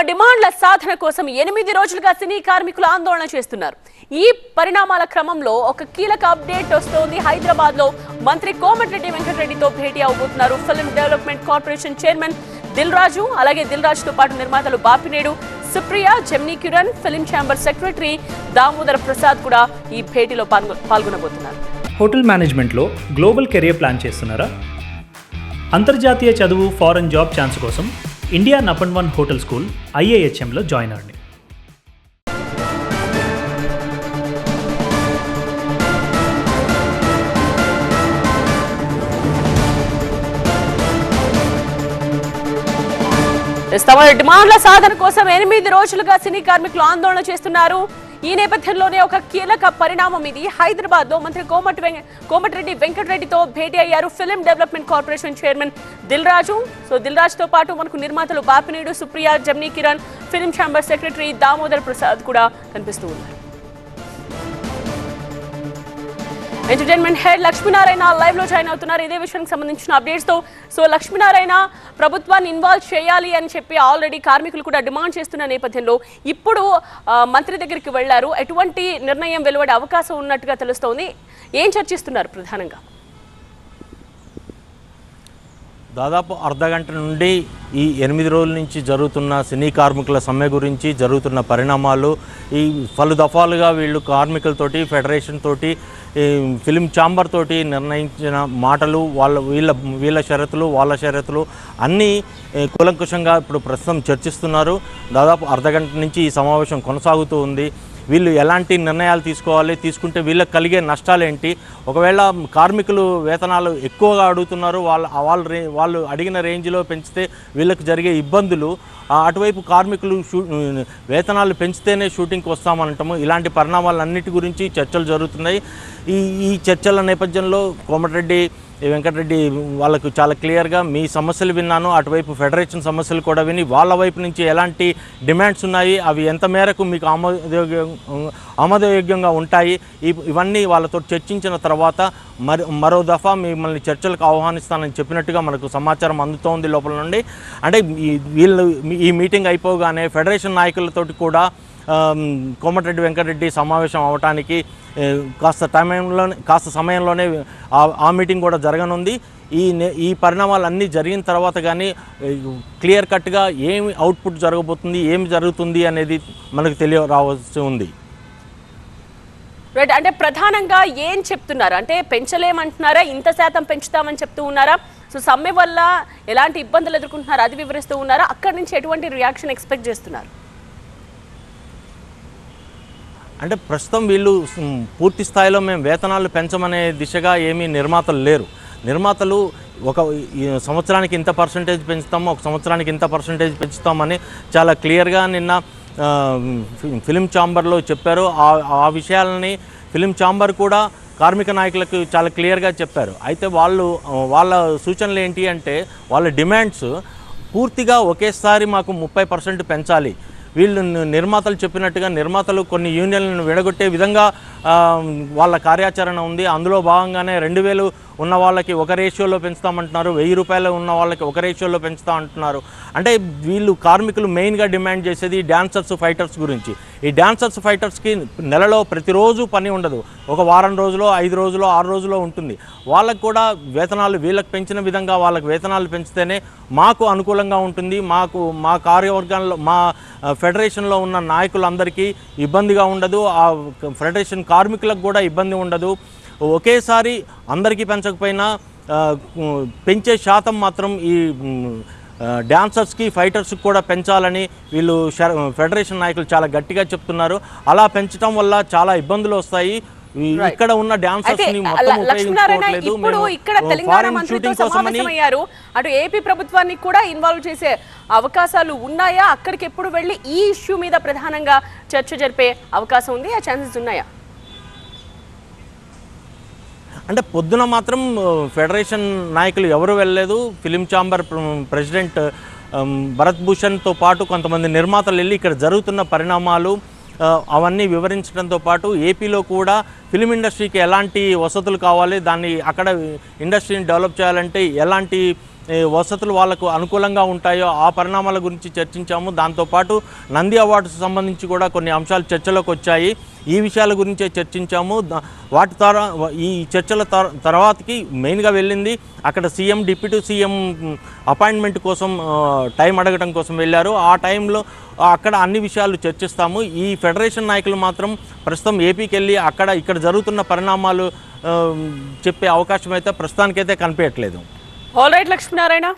తమ డిమాండ్ల సాధన కోసం ఎనిమిది రోజులుగా సినీ కార్మికులు ఆందోళన చేస్తున్నారు. ఈ పరిణామాల క్రమంలో ఒక కీలక అప్డేట్ వస్తోంది. హైదరాబాద్లో మంత్రి కోమటిరెడ్డి వెంకటరెడ్డితో భేటీ అవబోతున్నారు. Film development corporation chairman Dil Raju అలాగే దిల్ రాజుతో పాటు నిర్మాతలు Bapineedu Supriya Gemini Kiran film chamber secretary Damodara Prasad కూడా ఈ భేటీలో పాల్గొనబోతున్నారు. హోటల్ మేనేజ్మెంట్లో గ్లోబల్ కెరియర్ ప్లాన్ చేస్తున్నారా? అంతర్జాతీయ చదువు ఫారెన్ జాబ్ ఛాన్స్ కోసం India number one hotel school ఐఏహెచ్ఎంలో join అవ్వండి. తమ డిమాండ్ల సాధన కోసం ఎనిమిది రోజులుగా సినీ కార్మికులు ఆందోళన చేస్తున్నారు. ఈ నేపథ్యంలోనే ఒక కీలక పరిణామం ఇది. హైదరాబాద్లో మంత్రి కోమటి వెంక- కోమటిరెడ్డి వెంకటరెడ్డితో భేటీ అయ్యారు film development corporation chairman Dil Raju so Dil రాజుతో పాటు మనకు నిర్మాతలు Bapineedu Supriya Gemini Kiran film chamber secretary Damodar Prasad కూడా కనిపిస్తూ ఉన్నారు. ఎంటర్టైన్మెంట్ హెడ్ లక్ష్మీనారాయణ లైవ్లో జాయిన్ అవుతున్నారు. ఇదే విషయానికి సంబంధించిన అప్డేట్స్తో. సో లక్ష్మీనారాయణ ప్రభుత్వాన్ని ఇన్వాల్వ్ చేయాలి అని చెప్పి ఆల్రెడీ కార్మికులు కూడా డిమాండ్ చేస్తున్న నేపథ్యంలో ఇప్పుడు మంత్రి దగ్గరికి వెళ్ళారు ఎటువంటి నిర్ణయం వెలువడే అవకాశం ఉన్నట్టుగా తెలుస్తోంది. ఏం చర్చిస్తున్నారు ప్రధానంగా? దాదాపు అర్ధ గంట నుండి ఈ ఎనిమిది రోజుల నుంచి జరుగుతున్న సినీ కార్మికుల సమ్మె గురించి జరుగుతున్న పరిణామాలు ఈ పలు దఫాలుగా వీళ్ళు కార్మికులతోటి ఫెడరేషన్ తోటి ఈ ఫిలిం ఛాంబర్ తోటి నిర్ణయించిన మాటలు వాళ్ళ వీళ్ళ వీళ్ళ షరతులు వాళ్ళ షరతులు అన్నీ కూలంకుషంగా ఇప్పుడు ప్రస్తుతం చర్చిస్తున్నారు. దాదాపు అర్ధ గంట నుంచి ఈ సమావేశం కొనసాగుతూ ఉంది. వీళ్ళు ఎలాంటి నిర్ణయాలు తీసుకోవాలి తీసుకుంటే వీళ్ళకి కలిగే నష్టాలు ఏంటి ఒకవేళ కార్మికులు వేతనాలు ఎక్కువగా అడుగుతున్నారు వాళ్ళ వాళ్ళ రే వాళ్ళు అడిగిన రేంజ్లో పెంచితే వీళ్ళకి జరిగే ఇబ్బందులు ఆ, అటువైపు కార్మికులు వేతనాలు పెంచితేనే షూటింగ్కి వస్తామంటాము. ఇలాంటి పరిణామాలన్నిటి గురించి చర్చలు జరుగుతున్నాయి. ఈ ఈ చర్చల నేపథ్యంలో కోమటిరెడ్డి వెంకటరెడ్డి వాళ్ళకు చాలా క్లియర్గా మీ సమస్యలు విన్నాను అటువైపు ఫెడరేషన్ సమస్యలు కూడా విని వాళ్ళ వైపు నుంచి ఎలాంటి డిమాండ్స్ ఉన్నాయి అవి ఎంత మేరకు మీకు ఆమోదయోగ్య ఆమోదయోగ్యంగా ఉంటాయి ఇవన్నీ వాళ్ళతో చర్చించిన తర్వాత మరి మరో దఫా మిమ్మల్ని చర్చలకు ఆహ్వానిస్తానని చెప్పినట్టుగా మనకు సమాచారం అందుతోంది లోపల నుండి. అంటే వీళ్ళు ఈ మీటింగ్ అయిపోగానే ఫెడరేషన్ నాయకులతోటి కూడా కోమటిరెడ్డి వెంకటరెడ్డి సమావేశం అవటానికి కాస్త టైంలో కాస్త సమయంలోనే ఆ- మీటింగ్ కూడా జరగనుంది. ఈ ఈ పరిణామాలన్నీ జరిగిన తర్వాత కానీ క్లియర్ కట్గా ఏమి అవుట్పుట్ జరగబోతుంది ఏమి జరుగుతుంది అనేది మనకు తెలియ రావాల్సి ఉంది. రైట్ అంటే ప్రధానంగా ఏం చెప్తున్నారు? అంటే పెంచలేమంటున్నారా? ఇంత శాతం పెంచుతామని చెప్తూ ఉన్నారా? సో సమ్మె వల్ల ఎలాంటి ఇబ్బందులు ఎదుర్కొంటున్నారు? అది వివరిస్తూ ఉన్నారా? అక్కడి నుంచి ఎటువంటి రియాక్షన్ ఎక్స్పెక్ట్ చేస్తున్నారు? అంటే ప్రస్తుతం వీళ్ళు పూర్తి స్థాయిలో మేము వేతనాలు పెంచమనే దిశగా ఏమీ నిర్మాతలు లేరు. నిర్మాతలు ఒక సంవత్సరానికి ఇంత పర్సంటేజ్ పెంచుతాము ఒక సంవత్సరానికి ఇంత పర్సంటేజ్ పెంచుతామని చాలా క్లియర్గా నిన్న ఫిలిం ఛాంబర్లో చెప్పారు. ఆ ఆ విషయాలని ఫిలిం ఛాంబర్ కూడా కార్మిక నాయకులకు చాలా క్లియర్గా చెప్పారు. అయితే వాళ్ళు వాళ్ళ సూచనలు ఏంటి అంటే వాళ్ళ డిమాండ్స్ పూర్తిగా ఒకేసారి మాకు ముప్పై పర్సెంట్ పెంచాలి. వీళ్ళు నిర్మాతలు చెప్పినట్టుగా నిర్మాతలు కొన్ని యూనియన్లను విడగొట్టే విధంగా వాళ్ళ కార్యాచరణ ఉంది. అందులో భాగంగానే రెండు వేలు ఉన్న వాళ్ళకి ఒక రేషియోలో పెంచుతామంటున్నారు. వెయ్యి రూపాయలు ఉన్న వాళ్ళకి ఒక రేషియోలో పెంచుతా అంటున్నారు అంటే వీళ్ళు కార్మికులు మెయిన్గా డిమాండ్ చేసేది డ్యాన్సర్స్ ఫైటర్స్ గురించి. ఈ డాన్సర్స్ ఫైటర్స్కి నెలలో ప్రతిరోజు పని ఉండదు. ఒక వారం రోజులో ఐదు రోజులో ఆరు రోజులో ఉంటుంది. వాళ్ళకు కూడా వేతనాలు వీళ్ళకి పెంచిన విధంగా వాళ్ళకి వేతనాలు పెంచితేనే మాకు అనుకూలంగా ఉంటుంది. మాకు మా కార్యవర్గాల్లో మా ఫెడరేషన్లో ఉన్న నాయకులందరికీ ఇబ్బందిగా ఉండదు. ఆ ఫెడరేషన్ కార్మికులకు కూడా ఇబ్బంది ఉండదు. ఒకేసారి అందరికీ పెంచకపోయినా పెంచే శాతం మాత్రం ఈ డాన్సర్స్కి ఫైటర్స్కి కూడా పెంచాలని వీళ్ళు ఫెడరేషన్ నాయకులు చాలా గట్టిగా చెప్తున్నారు. అలా పెంచడం వల్ల చాలా ఇబ్బందులు వస్తాయి. ఇక్కడ ఉన్న డాన్సర్స్ని మొత్తం ఉపయోగించుకోవట్లేదు. ఇప్పుడు ఇక్కడ తెలంగాణ మంత్రితో సమావేశమయ్యారు. అటు ఏపీ ప్రభుత్వాన్ని కూడా ఇన్వాల్వ్ చేసే అవకాశాలు ఉన్నాయా? అక్కడికి ఎప్పుడు వెళ్ళి ఈ ఇష్యూ మీద ప్రధానంగా చర్చ జరిపే అవకాశం ఉంది. ఆ ఛాన్సెస్ ఉన్నాయా? అంటే పొద్దున మాత్రం ఫెడరేషన్ నాయకులు ఎవరు వెళ్ళలేదు. ఫిలిం ఛాంబర్ ప్రెసిడెంట్ భరత్ భూషణ్తో పాటు కొంతమంది నిర్మాతలు వెళ్ళి ఇక్కడ జరుగుతున్న పరిణామాలు అవన్నీ వివరించడంతో పాటు ఏపీలో కూడా ఫిలిం ఇండస్ట్రీకి ఎలాంటి వసతులు కావాలి దాన్ని అక్కడ ఇండస్ట్రీని డెవలప్ చేయాలంటే ఎలాంటి వసతులు వాళ్ళకు అనుకూలంగా ఉంటాయో ఆ పరిణామాల గురించి చర్చించాము. దాంతోపాటు నంది అవార్డ్స్ సంబంధించి కూడా కొన్ని అంశాలు చర్చలోకి వచ్చాయి. ఈ విషయాల గురించే చర్చించాము. వాటి ద్వారా ఈ చర్చల తర్వాతకి మెయిన్గా వెళ్ళింది అక్కడ సీఎం డిప్యూటీ సీఎం అపాయింట్మెంట్ కోసం టైం అడగడం కోసం వెళ్ళారు. ఆ టైంలో అక్కడ అన్ని విషయాలు చర్చిస్తాము. ఈ ఫెడరేషన్ నాయకులు మాత్రం ప్రస్తుతం ఏపీకి వెళ్ళి అక్కడ ఇక్కడ జరుగుతున్న పరిణామాలు చెప్పే అవకాశం అయితే ప్రస్తుతానికైతే కనిపించట్లేదు. All right Lakshminarayana